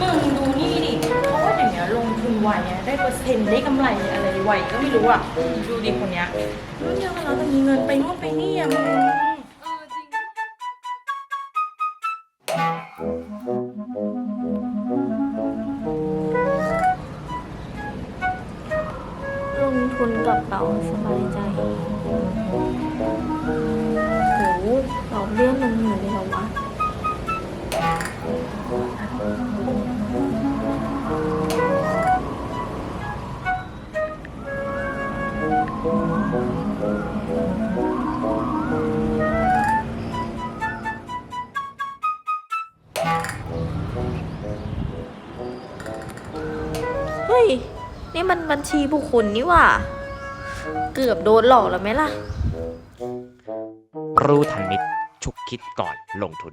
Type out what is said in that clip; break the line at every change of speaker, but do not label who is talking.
มึงดูนี่ดิเพราะว่าอย่างเงี้ยลงทุนไวอะได้เปอร์เซ็นต์ได้กำไรอะไรไวก็ไม่รู้อะ ดูดิคนเนี้ยรุ่นเดียวกันแล้วแมีเงินไปโน่นไปนี่อะมึง
ลงทุนกระเป๋าสบายใจโหดอกเบี้ยมันหมื่นเลยเหรอวะ เฮ้ย นี่มันบัญชีบุคคลนี่หว่า เกือบโดนหลอกแล้วไหมล่ะ
รู้ทันมิตรฉุกคิดก่อนลงทุน